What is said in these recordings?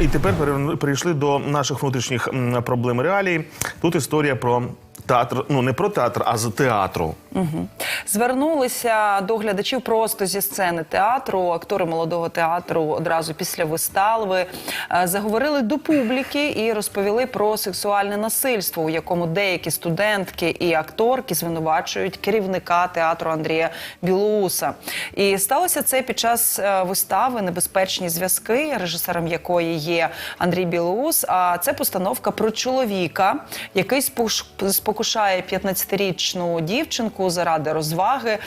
І тепер пере- перейшли до наших внутрішніх проблем реалій. Тут історія про театр, ну не про театр, а з театру. Звернулися до глядачів просто зі сцени театру. Актори молодого театру одразу після вистави е, заговорили до публіки і розповіли про сексуальне насильство, у якому деякі студентки і акторки звинувачують керівника театру Андрія Білоуса. І сталося це під час е, вистави Небезпечні зв'язки, режисером якої є Андрій Білоус. А це постановка про чоловіка, який спош- спокушає 15-річну дівчинку заради розваги.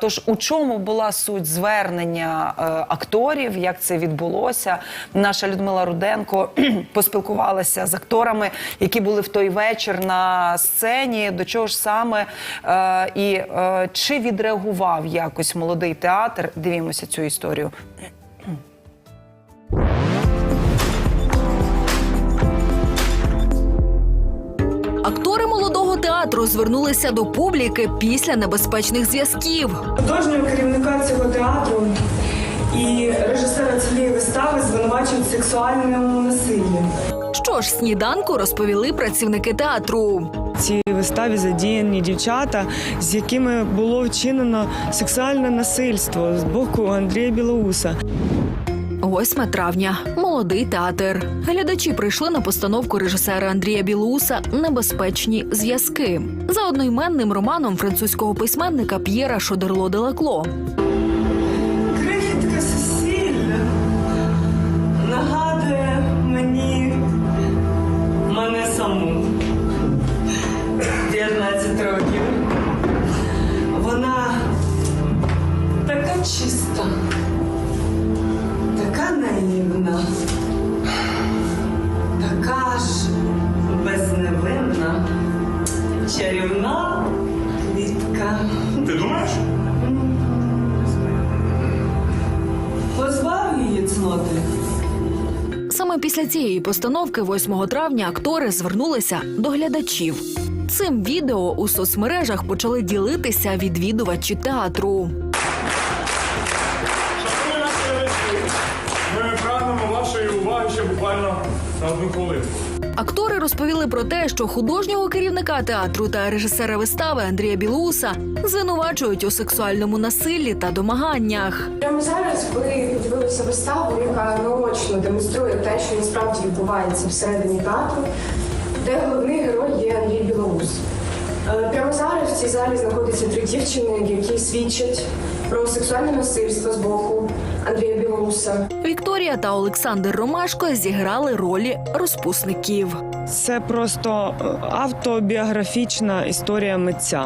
Тож у чому була суть звернення е, акторів? Як це відбулося? Наша Людмила Руденко поспілкувалася з акторами, які були в той вечір на сцені. До чого ж саме е, і е, чи відреагував якось молодий театр? Дивімося цю історію. Театру звернулися до публіки після небезпечних зв'язків. Художнього керівника цього театру і режисера цієї вистави звинувачують в сексуальному насиллі. Що ж, сніданку розповіли працівники театру. В цій виставі задіяні дівчата, з якими було вчинено сексуальне насильство з боку Андрія Білоуса. 8 травня. Молодий театр. Глядачі прийшли на постановку режисера Андрія Білуса Небезпечні зв'язки за одноіменним романом французького письменника П'єра Шодерло Делакло. Крихітка Сесілля нагадує мені саму. 15 років. Вона така чиста, така наївна, така ж безневинна, чарівна квітка. Ти думаєш? Позбав її цноти. Саме після цієї постановки, 8 травня, актори звернулися до глядачів. Цим відео у соцмережах почали ділитися відвідувачі театру. На одну хвилинку. Актори розповіли про те, що художнього керівника театру та режисера вистави Андрія Білуса звинувачують у сексуальному насиллі та домаганнях. Прямо зараз ви подивилися виставу, яка наочно демонструє те, що насправді відбувається всередині театру, де головний герой є Андрій Білоус. Е, Прямо зараз в цій залі знаходяться три дівчини, які свідчать про сексуальне насильство з боку Андрія Білоуса. Вікторія та Олександр Ромашко зіграли ролі розпусників. Це просто е, автобіографічна історія митця.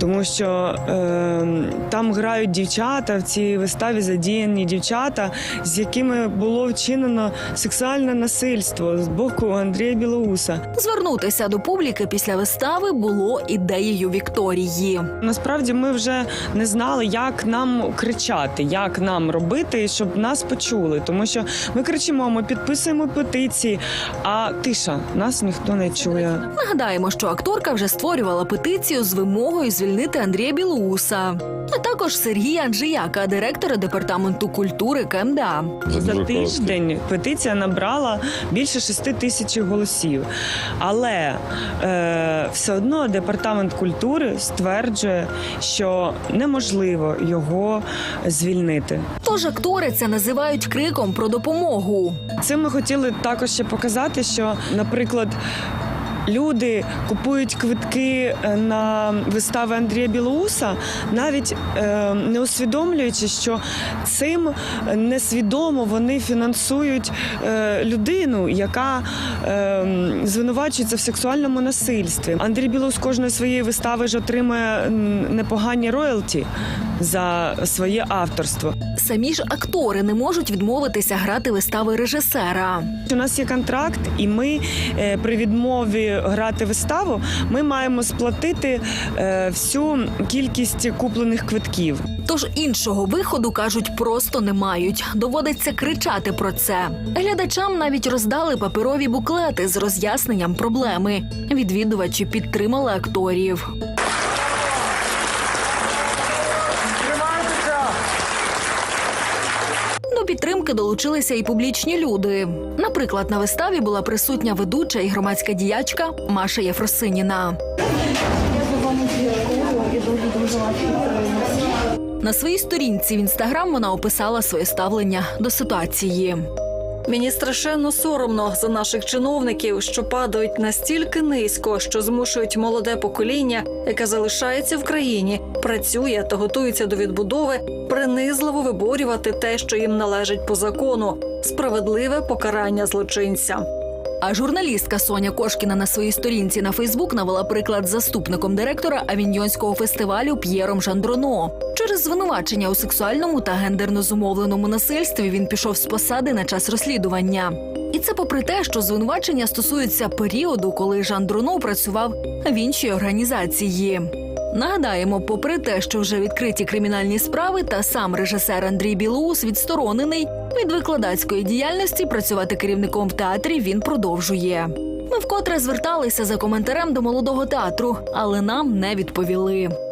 Тому що е, там грають дівчата в цій виставі задіяні дівчата, з якими було вчинено сексуальне насильство з боку Андрія Білоуса. Звернутися до публіки після вистави було ідеєю Вікторії. Насправді ми вже не знали, як нам кричати, як нам робити, щоб нас почули. Тому що ми кричимо, ми підписуємо петиції, а тиша нас ніхто не чує. Нагадаємо, що акторка вже створювала петицію з вимогою звільнити Андрія Білоуса, а також Сергія Анджияка, директора департаменту культури КМДА. За тиждень петиція набрала більше 6 тисяч голосів. Але е, все одно департамент культури стверджує, що неможливо його звільнити. Тож актори це називають криком про допомогу. Цим ми хотіли також ще показати, що, наприклад. Люди купують квитки е, на вистави Андрія Білоуса, навіть е, не усвідомлюючи, що цим несвідомо вони фінансують е, людину, яка звинувачується в сексуальному насильстві. Андрій Білоус кожної своєї вистави ж отримує непогані роялті за своє авторство. Самі ж актори не можуть відмовитися грати вистави режисера. У нас є контракт, і ми е, при відмові грати виставу ми маємо сплатити е, всю кількість куплених квитків. Тож іншого виходу кажуть просто не мають. Доводиться кричати про це. Глядачам навіть роздали паперові буклети з роз'ясненням проблеми. Відвідувачі підтримали акторів. До долучилися і публічні люди. Наприклад, на виставі була присутня ведуча і громадська діячка Маша Єфросиніна. На своїй сторінці в інстаграм вона описала своє ставлення до ситуації. Мені страшенно соромно за наших чиновників, що падають настільки низько, що змушують молоде покоління, яке залишається в країні, працює та готується до відбудови, принизливо виборювати те, що їм належить по закону справедливе покарання злочинця. А журналістка Соня Кошкіна на своїй сторінці на Фейсбук навела приклад заступником директора авіньйонського фестивалю П'єром Жандроно. Через звинувачення у сексуальному та гендерно зумовленому насильстві він пішов з посади на час розслідування. І це попри те, що звинувачення стосуються періоду, коли Жандроно працював в іншій організації. Нагадаємо, попри те, що вже відкриті кримінальні справи, та сам режисер Андрій Білоус відсторонений від викладацької діяльності, працювати керівником в театрі він продовжує. Ми вкотре зверталися за коментарем до молодого театру, але нам не відповіли.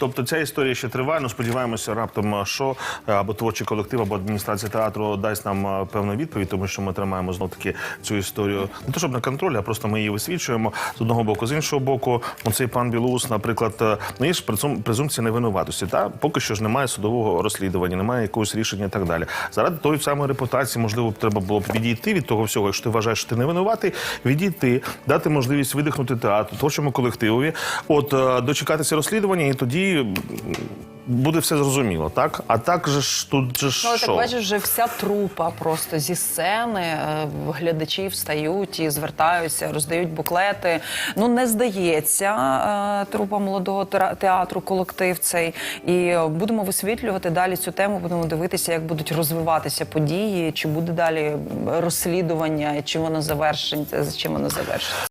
Тобто ця історія ще триває. Ну сподіваємося, раптом що е, або творчий колектив, або адміністрація театру дасть нам е, певну відповідь, тому що ми тримаємо знов таки цю історію не то, щоб на контролі, а просто ми її висвічуємо з одного боку. З іншого боку, цей пан Білоус, наприклад, е, ну є ж презум- презумпція невинуватості. Та поки що ж немає судового розслідування, немає якогось рішення і так далі. Заради тої самої репутації, можливо, треба було б відійти від того всього. Якщо ти вважаєш, що ти не винуватий, відійти, дати можливість видихнути театру, творчому колективові, от дочекатися розслідування, і тоді буде все зрозуміло, так? А так же ж тут же ж Ну, що? так бачиш, вже вся трупа просто зі сцени. е, Глядачі встають і звертаються, роздають буклети. Ну не здається е, трупа молодого театру, колектив цей. І е, будемо висвітлювати далі цю тему. Будемо дивитися, як будуть розвиватися події, чи буде далі розслідування, чи воно завершиться, чим воно завершиться.